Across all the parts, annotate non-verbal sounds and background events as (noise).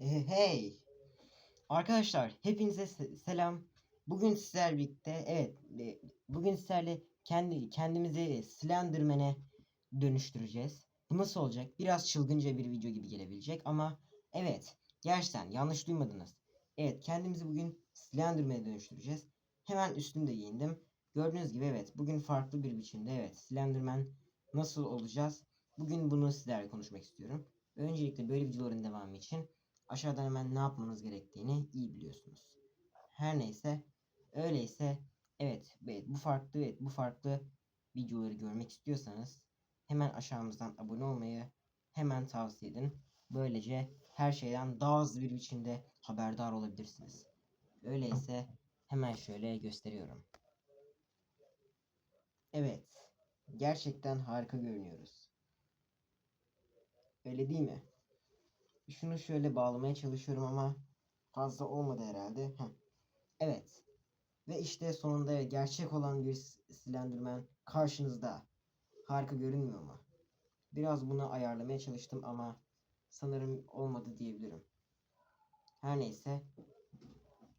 Hey, hey. Arkadaşlar hepinize se- selam. Bugün sizlerle birlikte evet e, bugün sizlerle kendi kendimizi Slenderman'e dönüştüreceğiz. Bu nasıl olacak? Biraz çılgınca bir video gibi gelebilecek ama evet gerçekten yanlış duymadınız. Evet kendimizi bugün Slenderman'e dönüştüreceğiz. Hemen üstümde giyindim. Gördüğünüz gibi evet bugün farklı bir biçimde evet Slenderman nasıl olacağız? Bugün bunu sizlerle konuşmak istiyorum. Öncelikle böyle videoların devamı için aşağıdan hemen ne yapmanız gerektiğini iyi biliyorsunuz. Her neyse, öyleyse evet, evet bu farklı evet bu farklı videoları görmek istiyorsanız hemen aşağımızdan abone olmayı hemen tavsiye edin. Böylece her şeyden daha hızlı bir biçimde haberdar olabilirsiniz. Öyleyse hemen şöyle gösteriyorum. Evet, gerçekten harika görünüyoruz. Öyle değil mi? Şunu şöyle bağlamaya çalışıyorum ama fazla olmadı herhalde. Heh. Evet. Ve işte sonunda gerçek olan bir S- Slenderman karşınızda. Harika görünmüyor mu? Biraz bunu ayarlamaya çalıştım ama sanırım olmadı diyebilirim. Her neyse.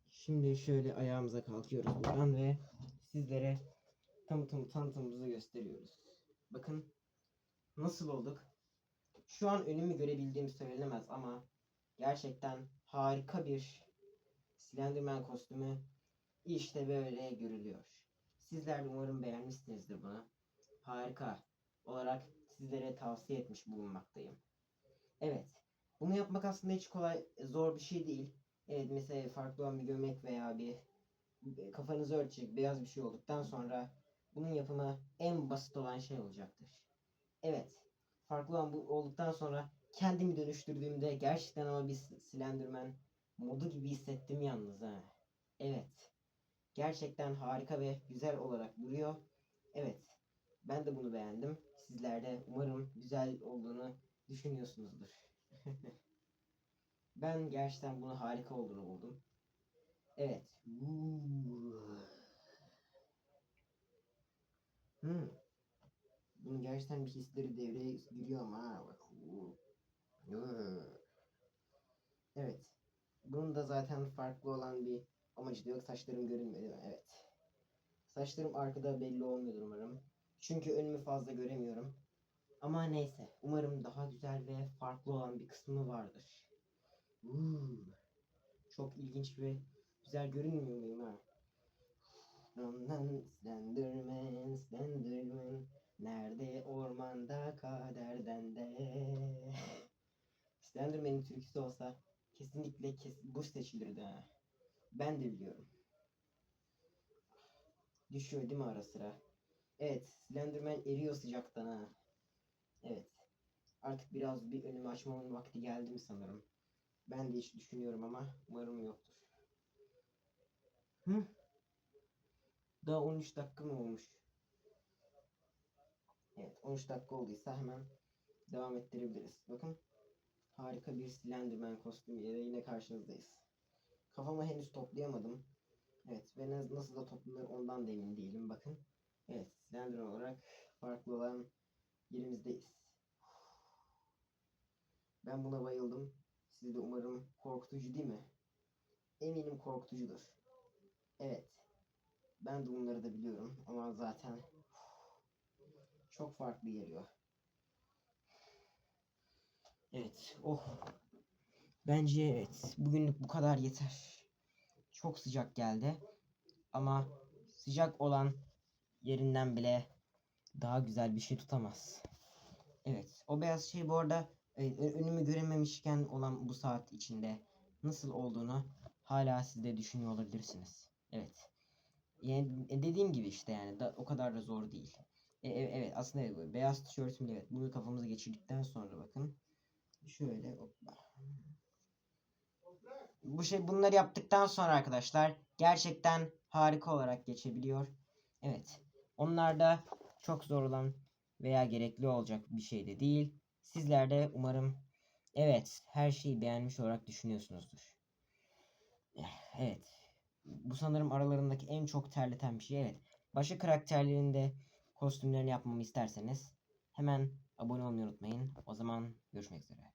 Şimdi şöyle ayağımıza kalkıyoruz buradan ve sizlere tanıtım tanıtımımızı gösteriyoruz. Bakın nasıl olduk? Şu an önümü görebildiğim söylenemez ama gerçekten harika bir Slenderman kostümü işte böyle görülüyor. Sizler umarım beğenmişsinizdir bunu. Harika olarak sizlere tavsiye etmiş bulunmaktayım. Evet. Bunu yapmak aslında hiç kolay, zor bir şey değil. Evet mesela farklı olan bir gömlek veya bir kafanızı örtecek beyaz bir şey olduktan sonra bunun yapımı en basit olan şey olacaktır. Evet farklı olan bu olduktan sonra kendimi dönüştürdüğümde gerçekten ama bir Slenderman modu gibi hissettim yalnız ha. Evet. Gerçekten harika ve güzel olarak duruyor. Evet. Ben de bunu beğendim. Sizler de umarım güzel olduğunu düşünüyorsunuzdur. (laughs) ben gerçekten bunu harika olduğunu buldum. Evet. Hmm. Gerçekten bir hisleri devreye giriyor ama. Evet. Bunun da zaten farklı olan bir amacı da yok. Saçlarım mi? Evet. Saçlarım arkada belli olmuyordur umarım. Çünkü önümü fazla göremiyorum. Ama neyse. Umarım daha güzel ve farklı olan bir kısmı vardır. Uuu. Çok ilginç ve güzel görünmüyor muyum ha? Slenderman, Slenderman Nerede ormanda kaderden de Slenderman'in türküsü olsa kesinlikle kes bu seçilirdi ha. Ben de biliyorum. Düşüyor değil mi ara sıra? Evet, Slenderman eriyor sıcaktan ha. Evet. Artık biraz bir önümü açmamın vakti geldi mi sanırım. Ben de hiç düşünüyorum ama umarım yoktur. Hı? Daha 13 dakika mı olmuş? Evet 13 dakika olduysa hemen devam ettirebiliriz. Bakın harika bir Slenderman kostümüyle yine karşınızdayız. Kafamı henüz toplayamadım. Evet ve nasıl da toplanır ondan da emin değilim. Bakın. Evet Slenderman olarak farklı olan yerimizdeyiz. Ben buna bayıldım. Siz de umarım korkutucu değil mi? Eminim korkutucudur. Evet. Ben de bunları da biliyorum ama zaten çok farklı geliyor. Evet. Oh. Bence evet. Bugünlük bu kadar yeter. Çok sıcak geldi. Ama sıcak olan yerinden bile daha güzel bir şey tutamaz. Evet. O beyaz şey bu arada e, önümü görememişken olan bu saat içinde nasıl olduğunu hala siz de düşünüyor olabilirsiniz. Evet. Yani e, dediğim gibi işte yani da, o kadar da zor değil. E, e- evet aslında evet, bu beyaz tişörtümle evet bunu kafamıza geçirdikten sonra bakın şöyle hoppa. Bu şey bunları yaptıktan sonra arkadaşlar gerçekten harika olarak geçebiliyor. Evet. Onlar da çok zor olan veya gerekli olacak bir şey de değil. Sizler de umarım evet her şeyi beğenmiş olarak düşünüyorsunuzdur. Evet. Bu sanırım aralarındaki en çok terleten bir şey. Evet. Başka karakterlerin de kostümlerini yapmamı isterseniz hemen abone olmayı unutmayın. O zaman görüşmek üzere.